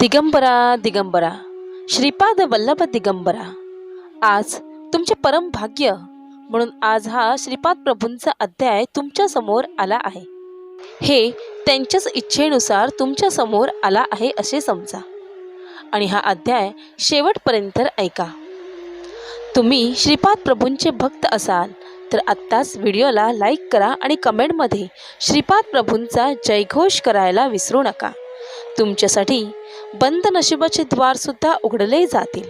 दिगंबरा दिगंबरा श्रीपाद वल्लभ दिगंबरा. आज तुमचे परम भाग्य म्हणून आज हा श्रीपाद प्रभूंचा अध्याय तुमच्यासमोर आला आहे. हे त्यांच्याच इच्छेनुसार तुमच्यासमोर आला आहे असे समजा. आणि हा अध्याय शेवटपर्यंत ऐका. तुम्ही श्रीपाद प्रभूंचे भक्त असाल तर आत्ताच व्हिडिओला लाईक करा आणि कमेंटमध्ये श्रीपाद प्रभूंचा जयघोष करायला विसरू नका. तुमच्यासाठी बंद नशिबाचे द्वारसुद्धा उघडले जातील.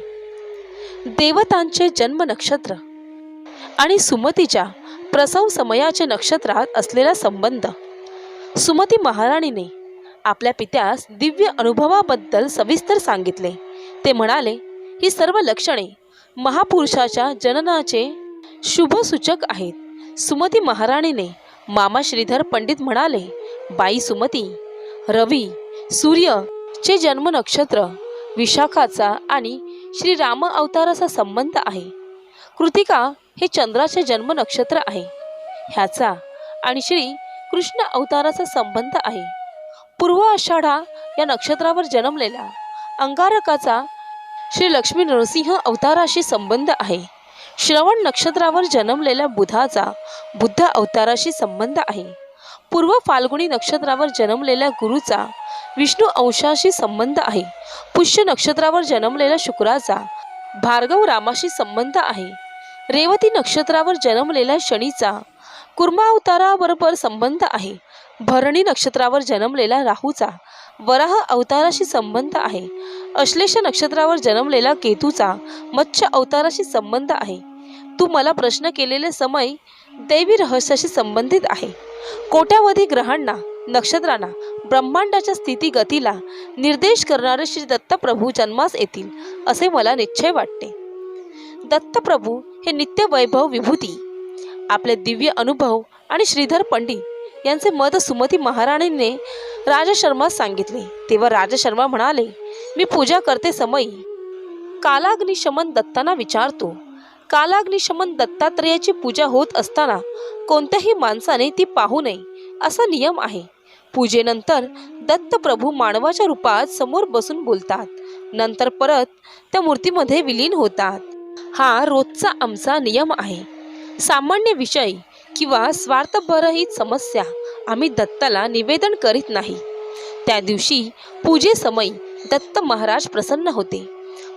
देवतांचे जन्म नक्षत्र आणि सुमतीच्या प्रसव समयाचे नक्षत्रात असलेला संबंध. सुमती महाराणीने आपल्या पित्यास दिव्य अनुभवाबद्दल सविस्तर सांगितले. ते म्हणाले ही सर्व लक्षणे महापुरुषाच्या जननाचे शुभसूचक आहेत. सुमती महाराणीने मामा श्रीधर पंडित म्हणाले बाई सुमती रवी सूर्य चे जन्म नक्षत्र विशाखाचा आणि श्री राम अवताराचा संबंध आहे. कृतिका हे चंद्राचे जन्म नक्षत्र आहे. ह्याचा आणि श्री कृष्ण अवताराचा संबंध आहे. पूर्व आषाढा या नक्षत्रावर जन्मलेला अंगारकाचा श्री लक्ष्मी नरसिंह अवताराशी संबंध आहे. श्रवण नक्षत्रावर जन्मलेल्या बुधाचा बुद्ध अवताराशी संबंध आहे. पूर्व फाल्गुणी नक्षत्रावर जन्मलेल्या गुरुचा विष्णू अंशाशी संबंध आहे. पुष्य नक्षत्रावर जन्मलेल्या शुक्राचा भार्गव रामाशी संबंध आहे. रेवती नक्षत्रावर जन्मलेल्या शनीचा कुर्मा अवताराबरोबर संबंध आहे. भरणी नक्षत्रावर जन्मलेला राहूचा वराह अवताराशी संबंध आहे. अश्लेष नक्षत्रावर जन्मलेला केतूचा मत्स्य अवताराशी संबंध आहे. तू मला प्रश्न केलेले समय दैवी रहस्याशी संबंधित आहे. कोट्यावधी ग्रहांना नक्षत्रांना ब्रह्मांडाच्या स्थिती गतीला निर्देश करणारे श्री दत्तप्रभू जन्मास येतील असे मला निश्चय वाटते. दत्तप्रभू हे नित्य वैभव विभूती. आपले दिव्य अनुभव आणि श्रीधर पंडित यांचे मत सुमती महाराणींनी राजशर्मास सांगितले. तेव्हा राजशर्मा म्हणाले मी पूजा करते समयी. कालाग्निशमन दत्तांना विचारतो. कालाग्निशमन दत्तात्रेयाची पूजा होत असताना कोणत्याही माणसाने ती पाहू नये असा नियम आहे. पूजेनंतर दत्तप्रभू मानवाच्या रूपात समोर बसून बोलतात. नंतर परत त्या मूर्तीमध्ये विलीन होतात. हा रोजचा आमचा नियम आहे. सामान्य विषय किंवा स्वार्थभरहित समस्या आम्ही दत्ताला निवेदन करीत नाही. त्या दिवशी पूजेसमयी दत्त महाराज प्रसन्न होते.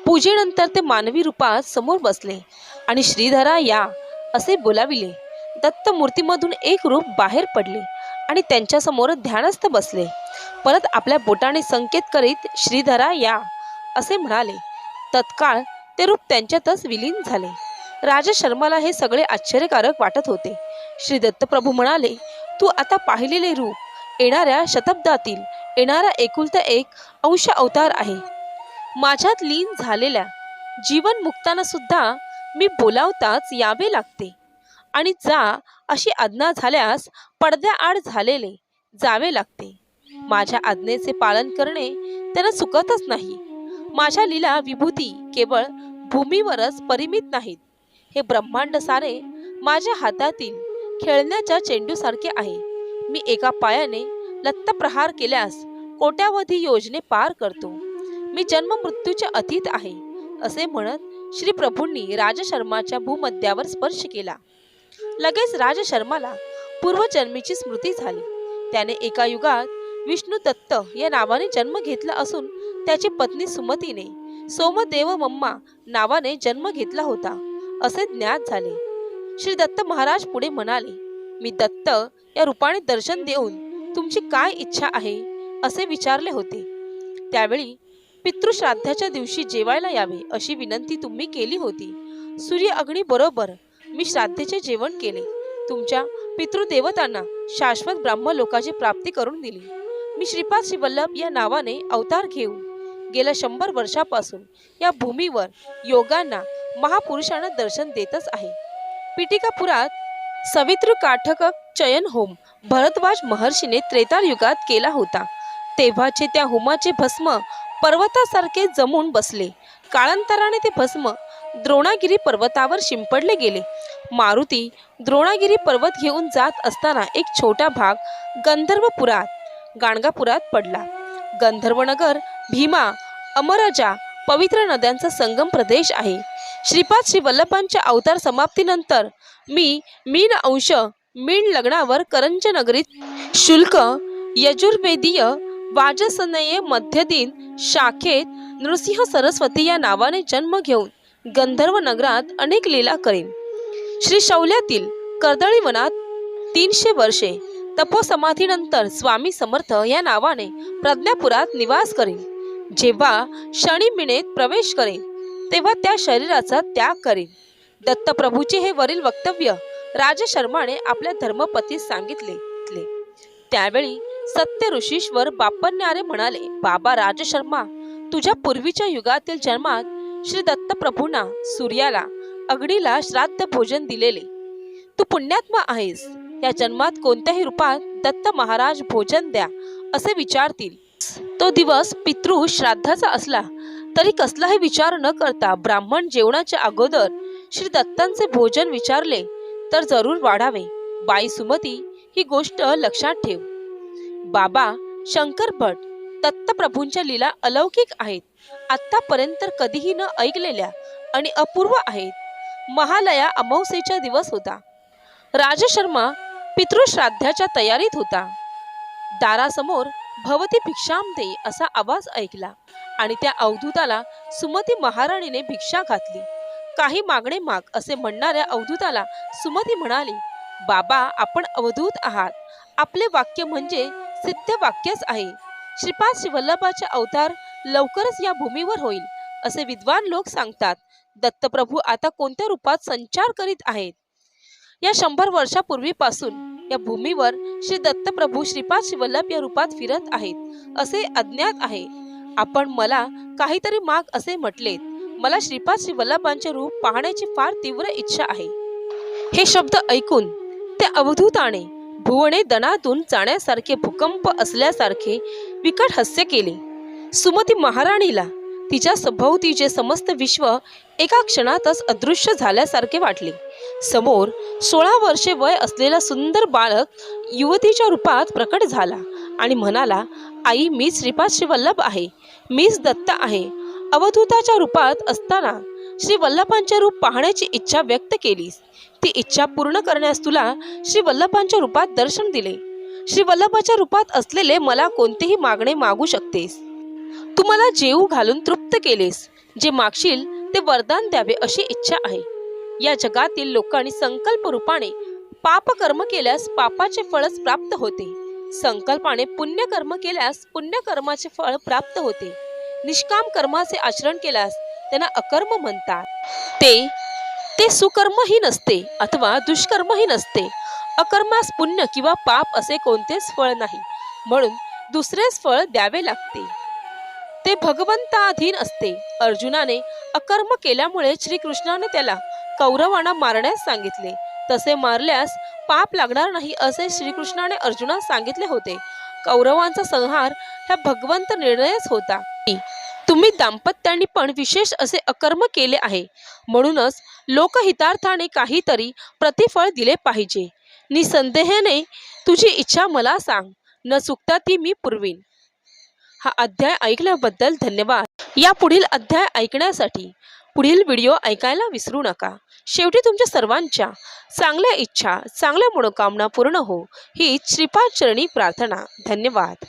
पूजेनंतर ते मानवी रूपात समोर बसले आणि श्रीधरा या असे बोलाविले. दत्त मूर्तीमधून एक रूप बाहेर पडले. आणि त्यांच्यासमोर ध्यानस्थ बसले. परत आपल्या बोटाने संकेत करीत श्रीधरा या असे म्हणाले. तत्काळ ते रूप त्यांच्यातच विलीन झाले. राजा शर्माला हे सगळे आश्चर्यकारक वाटत होते. श्री दत्तप्रभू म्हणाले तू आता पाहिलेले रूप येणाऱ्या शताब्दातील येणारा एकुलता एक अंश अवतार आहे. माझ्यात लीन झालेल्या जीवनमुक्तांना सुद्धा मी बोलावताच यावे लागते. आणि जा अशी आज्ञा झाल्यास पडद्याआड झालेले जावे लागते. माझ्या आज्ञेचे पालन करणे त्यांना चुकतच नाही. माझ्या लीला विभूती केवळ भूमीवरच परिमित नाहीत. हे ब्रह्मांड सारे माझ्या हातातील खेळण्याच्या चेंडूसारखे आहे. मी एका पायाने लत्तप्रहार केल्यास कोट्यावधी योजने पार करतो. मी जन्म मृत्यूच्या अतीत आहे असे म्हणत श्री प्रभूंनी राजशर्माच्या भूमध्यावर स्पर्श केला. लगेच राजशर्माला पूर्वजन्मीची स्मृती झाली. त्याने एका युगात विष्णू दत्त या नावाने जन्म घेतला असून त्याची पत्नी सुमतीने सोमदेव मम्मा नावाने जन्म घेतला होता असे ज्ञात झाले. श्री दत्त महाराज पुढे म्हणाले मी दत्त या रूपाने दर्शन देऊन तुमची काय इच्छा आहे? असे विचारले होते. त्यावेळी पितृश्राद्धाच्या दिवशी जेवायला यावे अशी विनंती तुम्ही केली होती. सूर्य अग्नी बरोबर मी श्राद्धेचे जेवण केले. तुमच्या पितृदेवतांना शाश्वत ब्राह्म लोकाची प्राप्ती करून दिली. मी श्रीपाद श्रीवल्लभ या नावाने अवतार घेऊन गेल्या शंभर वर्षापासून या भूमीवर योगांना महापुरुषांना दर्शन देतच आहे. पिटिकापुरात सवित्र काठक चयन होम भरद्वाज महर्षीने त्रेतार युगात केला होता. तेव्हाचे त्या होमाचे भस्म पर्वतासारखे जमून बसले. काळांतराने ते भस्म द्रोणागिरी पर्वतावर शिंपडले गेले. मारुती द्रोणागिरी पर्वत घेऊन जात असताना एक छोटा भाग गंधर्वपुरात गाणगापुरात पडला. गंधर्वनगर भीमा अमराजा पवित्र नद्यांचा संगम प्रदेश आहे. श्रीपाद श्री वल्लभांच्या अवतार समाप्तीनंतर मी मीन अंश मीन लग्नावर करंज नगरीत शुल्क यजुर्वेदीय वाजसनये मध्यदिन शाखेत नृसिंह सरस्वती या नावाने जन्म घेऊन गंधर्व नगरात अनेक लीला करीन. श्री शौल्यातील कर्दळी वनात तीनशे वर्षे तपोसमाधीनंतर स्वामी समर्थ या नावाने प्रज्ञापुरात निवास करेल. जेव्हा शनी प्रवेश करेल तेव्हा त्या शरीराचा त्याग करेल. दत्तप्रभूचे हे वरील वक्तव्य राजशर्माने आपल्या धर्मपतीस सांगितले. त्यावेळी सत्य ऋषीश्वर बापण्यारे म्हणाले बाबा राजशर्मा तुझ्या पूर्वीच्या युगातील जन्मात श्री दत्तप्रभूंना सूर्याला अगडीला श्राद्ध भोजन दिलेले. तू पुण्यात्मा आहेस. या जन्मात कोणत्याही रूपात दत्त महाराज भोजन द्या असे विचारतील. तो दिवस पितृ श्राद्धाचा असला तरी कसलाही विचार न करता ब्राह्मण जेवणाच्या अगोदर श्री दत्तांचे भोजन विचारले तर जरूर वाढावे. बाई सुमती ही गोष्ट लक्षात ठेव. बाबा शंकर भट दत्तप्रभूंच्या लीला अलौकिक आहेत. आतापर्यंत कधीही न ऐकलेल्या आणि अपूर्व आहेत. महालया अमावस्येचा दिवस होता. राजशर्मा पितृश्राद्धाच्या तयारीत होता. दारासमोर भवती भिक्षाम दे असा आवाज ऐकला आणि त्या अवधूताला सुमती महाराणीने भिक्षा घातली. काही मागणे माग असे म्हणणाऱ्या अवधूताला सुमती म्हणाली बाबा आपण अवधूत आहात. आपले वाक्य म्हणजे सिद्ध वाक्यच आहे. श्रीपाद श्री वल्लभाचे अवतार लवकरच या भूमीवर होईल असे विद्वान लोक सांगतात. दत्तप्रभू आता कोणत्या रूपात संचार करीत आहेत? या शंभर वर्षापूर्वीपासून या भूमीवर श्री दत्तप्रभू श्रीपाद श्री या रूपात फिरत आहेत असे अज्ञात आहे. आपण मला काहीतरी माग असे म्हटलेत. मला श्रीपाद श्री वल्लभांचे रूप पाहण्याची फार तीव्र इच्छा आहे. हे शब्द ऐकून ते अवधूताने भुवने दणातून जाण्यासारखे भूकंप असल्यासारखे विकट हास्य केले. सुमती महाराणीला तिच्या सभोवतीचे समस्त विश्व एका क्षणातच अदृश्य झाल्यासारखे वाटले. समोर सोळा वर्षे वय असलेला सुंदर बाळक युवतीच्या रूपात प्रकट झाला आणि म्हणाला आई मीच श्रीपाद श्रीवल्लभ आहे. मीच दत्त आहे. अवधूताच्या रूपात असताना श्री वल्लभांचे रूप पाहण्याची इच्छा व्यक्त केलीस. ती इच्छा पूर्ण करण्यास तुला श्री वल्लभांच्या रूपात दर्शन दिले. श्री वल्लभाच्या रूपात असलेले मला कोणतेही मागणे मागू शकतेस. तू मला जेऊ घालून तृप्त प्राप्त केलेस जे मागशील ते वरदान द्यावे अशी इच्छा आहे. या जगातील लोकांनी संकल्प रूपाने पाप कर्म केल्यास पापाचे फळच प्राप्त होते. संकल्पाने पुण्य कर्म केल्यास पुण्य कर्माचे फळ प्राप्त होते. निष्काम कर्माचे आचरण केल्यास त्यांना अकर्म म्हणतात. ते ते सुकर्मही नसते अथवा दुष्कर्मही नसते. अकर्मास पुण्य किंवा पाप असे कोणतेच फळ नाही. म्हणून दुसरेच फळ द्यावे लागते. ते भगवंताधीन असते. अर्जुनाने अकर्म केल्यामुळे श्रीकृष्णाने त्याला कौरवांना मारण्यास सांगितले. तसे मारल्यास पाप लागणार नाही असे श्रीकृष्णाने अर्जुनास सांगितले होते. कौरवांचा संहार ह्या भगवंत निर्णयच होता. तुम्ही दाम्पत्याने पण विशेष असे अकर्म केले आहे. म्हणूनच लोकहितार्थाने काहीतरी प्रतिफळ दिले पाहिजे. निसंदेहने तुझी इच्छा मला सांग. न चुकता ती मी पुरवीन. हा अध्याय ऐकल्याबद्दल धन्यवाद. या पुढील अध्याय ऐकण्यासाठी पुढील व्हिडिओ ऐकायला विसरू नका. शेवटी तुमच्या सर्वांच्या चांगल्या इच्छा चांगल्या मनोकामना पूर्ण हो. ही श्रीपाद चरणी प्रार्थना. धन्यवाद.